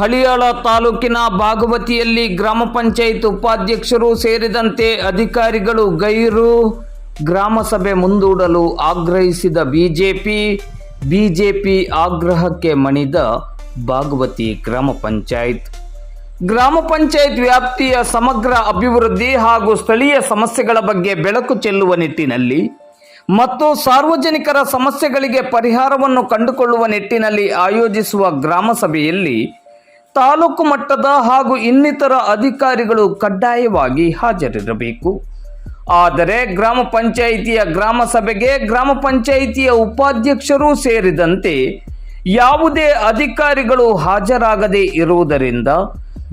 ಹಳಿಯಾಳ ತಾಲೂಕಿನ ಭಾಗವತಿಯಲ್ಲಿ ಗ್ರಾಮ ಪಂಚಾಯತ್ ಉಪಾಧ್ಯಕ್ಷರು ಸೇರಿದಂತೆ ಅಧಿಕಾರಿಗಳು ಗೈರು ಗ್ರಾಮಸಭೆ ಮುಂದೂಡಲು ಆಗ್ರಹಿಸಿದ ಬಿಜೆಪಿ ಬಿಜೆಪಿ ಆಗ್ರಹಕ್ಕೆ ಮಣಿದ ಭಾಗವತಿ ಗ್ರಾಮ ಪಂಚಾಯತ್. ಗ್ರಾಮ ಪಂಚಾಯತ್ ವ್ಯಾಪ್ತಿಯ ಸಮಗ್ರ ಅಭಿವೃದ್ಧಿ ಹಾಗೂ ಸ್ಥಳೀಯ ಸಮಸ್ಯೆಗಳ ಬಗ್ಗೆ ಬೆಳಕು ಚೆಲ್ಲುವ ನಿಟ್ಟಿನಲ್ಲಿ ಮತ್ತು ಸಾರ್ವಜನಿಕರ ಸಮಸ್ಯೆಗಳಿಗೆ ಪರಿಹಾರವನ್ನು ಕಂಡುಕೊಳ್ಳುವ ನಿಟ್ಟಿನಲ್ಲಿ ಆಯೋಜಿಸುವ ಗ್ರಾಮ ಸಭೆಯಲ್ಲಿ ತಾಲೂಕು ಮಟ್ಟದ ಹಾಗೂ ಇನ್ನಿತರ ಅಧಿಕಾರಿಗಳು ಕಡ್ಡಾಯವಾಗಿ ಹಾಜರಿರಬೇಕು. ಆದರೆ ಗ್ರಾಮ ಪಂಚಾಯಿತಿಯ ಗ್ರಾಮ ಸಭೆಗೆ ಗ್ರಾಮ ಪಂಚಾಯಿತಿಯ ಉಪಾಧ್ಯಕ್ಷರು ಸೇರಿದಂತೆ ಯಾವುದೇ ಅಧಿಕಾರಿಗಳು ಹಾಜರಾಗದೇ ಇರುವುದರಿಂದ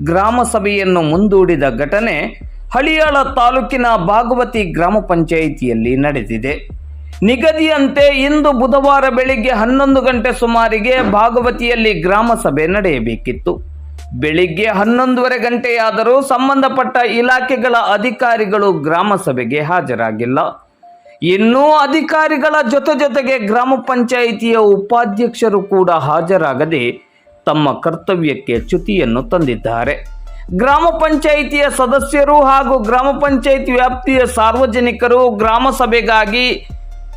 ಗ್ರಾಮ ಸಭೆಯನ್ನು ಮುಂದೂಡಿದ ಘಟನೆ ಹಳಿಯಾಳ ತಾಲೂಕಿನ ಭಾಗವತಿ ಗ್ರಾಮ ಪಂಚಾಯಿತಿಯಲ್ಲಿ ನಡೆದಿದೆ. ನಿಗದಿಯಂತೆ ಇಂದು ಬುಧವಾರ ಬೆಳಿಗ್ಗೆ ಹನ್ನೊಂದು ಗಂಟೆ ಸುಮಾರಿಗೆ ಭಾಗವತಿಯಲ್ಲಿ ಗ್ರಾಮ ಸಭೆ ನಡೆಯಬೇಕಿತ್ತು. ಬೆಳಿಗ್ಗೆ ಹನ್ನೊಂದುವರೆ ಗಂಟೆಯಾದರೂ ಸಂಬಂಧಪಟ್ಟ ಇಲಾಖೆಗಳ ಅಧಿಕಾರಿಗಳು ಗ್ರಾಮ ಸಭೆಗೆ ಹಾಜರಾಗಿಲ್ಲ. ಇನ್ನೂ ಅಧಿಕಾರಿಗಳ ಜೊತೆ ಜೊತೆಗೆ ಗ್ರಾಮ ಪಂಚಾಯಿತಿಯ ಉಪಾಧ್ಯಕ್ಷರು ಕೂಡ ಹಾಜರಾಗದೆ ತಮ್ಮ ಕರ್ತವ್ಯಕ್ಕೆ ಚ್ಯುತಿಯನ್ನು ತಂದಿದ್ದಾರೆ. ಗ್ರಾಮ ಪಂಚಾಯಿತಿಯ ಸದಸ್ಯರು ಹಾಗೂ ಗ್ರಾಮ ಪಂಚಾಯಿತಿ ವ್ಯಾಪ್ತಿಯ ಸಾರ್ವಜನಿಕರು ಗ್ರಾಮ ಸಭೆಗಾಗಿ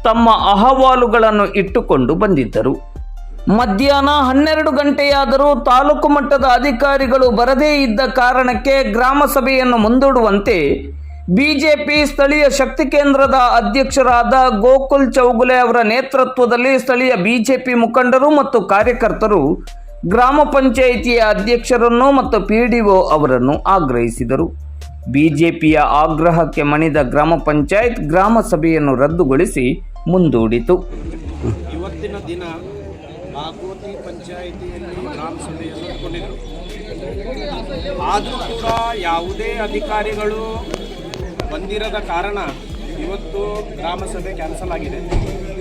ತಮ್ಮ ಅಹವಾಲುಗಳನ್ನು ಇಟ್ಟುಕೊಂಡು ಬಂದಿದ್ದರು. ಮಧ್ಯಾಹ್ನ ಹನ್ನೆರಡು ಗಂಟೆಯಾದರೂ ತಾಲೂಕು ಮಟ್ಟದ ಅಧಿಕಾರಿಗಳು ಬರದೇ ಇದ್ದ ಕಾರಣಕ್ಕೆ ಗ್ರಾಮ ಸಭೆಯನ್ನು ಮುಂದೂಡುವಂತೆ ಬಿಜೆಪಿ ಸ್ಥಳೀಯ ಶಕ್ತಿ ಕೇಂದ್ರದ ಅಧ್ಯಕ್ಷರಾದ ಗೋಕುಲ್ ಚೌಗುಲೆ ಅವರ ನೇತೃತ್ವದಲ್ಲಿ ಸ್ಥಳೀಯ ಬಿಜೆಪಿ ಮುಖಂಡರು ಮತ್ತು ಕಾರ್ಯಕರ್ತರು, ಗ್ರಾಮ ಪಂಚಾಯಿತಿಯ ಅಧ್ಯಕ್ಷರನ್ನು ಮತ್ತು ಪಿಡಿಒ ಅವರನ್ನು ಆಗ್ರಹಿಸಿದರು. ಬಿಜೆಪಿಯ ಆಗ್ರಹಕ್ಕೆ ಮಣಿದ ಗ್ರಾಮ ಪಂಚಾಯತ್ ಗ್ರಾಮ ಸಭೆಯನ್ನು ರದ್ದುಗೊಳಿಸಿ ಮುಂದೂಡಿತು. ಇವತ್ತಿನ ದಿನ ಭಾಗವತಿ ಪಂಚಾಯಿತಿಯಲ್ಲಿ ಗ್ರಾಮ ಸಭೆಯನ್ನು ಇಟ್ಕೊಂಡಿದ್ರು. ಆದರೂ ಕೂಡ ಯಾವುದೇ ಅಧಿಕಾರಿಗಳು ಬಂದಿರದ ಕಾರಣ ಇವತ್ತು ಗ್ರಾಮ ಸಭೆ ಕ್ಯಾನ್ಸಲ್ ಆಗಿದೆ.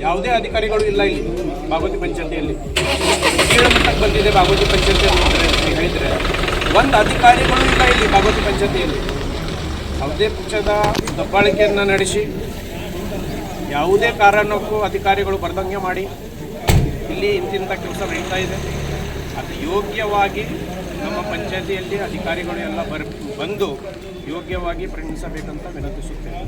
ಯಾವುದೇ ಅಧಿಕಾರಿಗಳು ಇಲ್ಲ ಇಲ್ಲಿ ಭಾಗವತಿ ಪಂಚಾಯತಿಯಲ್ಲಿ. ಕೀಳಮಟ್ಟಕ್ಕೆ ಬಂದಿದೆ ಭಾಗವತಿ ಪಂಚಾಯತಿ ಅಂತ ಹೇಳಿದರೆ. ಒಂದು ಅಧಿಕಾರಿಗಳು ಇಲ್ಲ ಇಲ್ಲಿ ಭಾಗವತಿ ಪಂಚಾಯತಿಯಲ್ಲಿ. ಯಾವುದೇ ಪಕ್ಷದ ದಬ್ಬಾಳಿಕೆಯನ್ನು ನಡೆಸಿ ಯಾವುದೇ ಕಾರಣಕ್ಕೂ ಅಧಿಕಾರಿಗಳು ಬರ್ದಂಗೆ ಮಾಡಿ. ಇಲ್ಲಿ ಇಂತಿಂಥ ಕೆಲಸ ನಡೀತಾ ಇದೆ. ಅದು ಯೋಗ್ಯವಾಗಿ ನಮ್ಮ ಪಂಚಾಯತಿಯಲ್ಲಿ ಅಧಿಕಾರಿಗಳು ಎಲ್ಲ ಬರ್ ಬಂದು ಯೋಗ್ಯವಾಗಿ ಪರಿಣಿಸಬೇಕಂತ ವಿನಂತಿಸುತ್ತೇನೆ.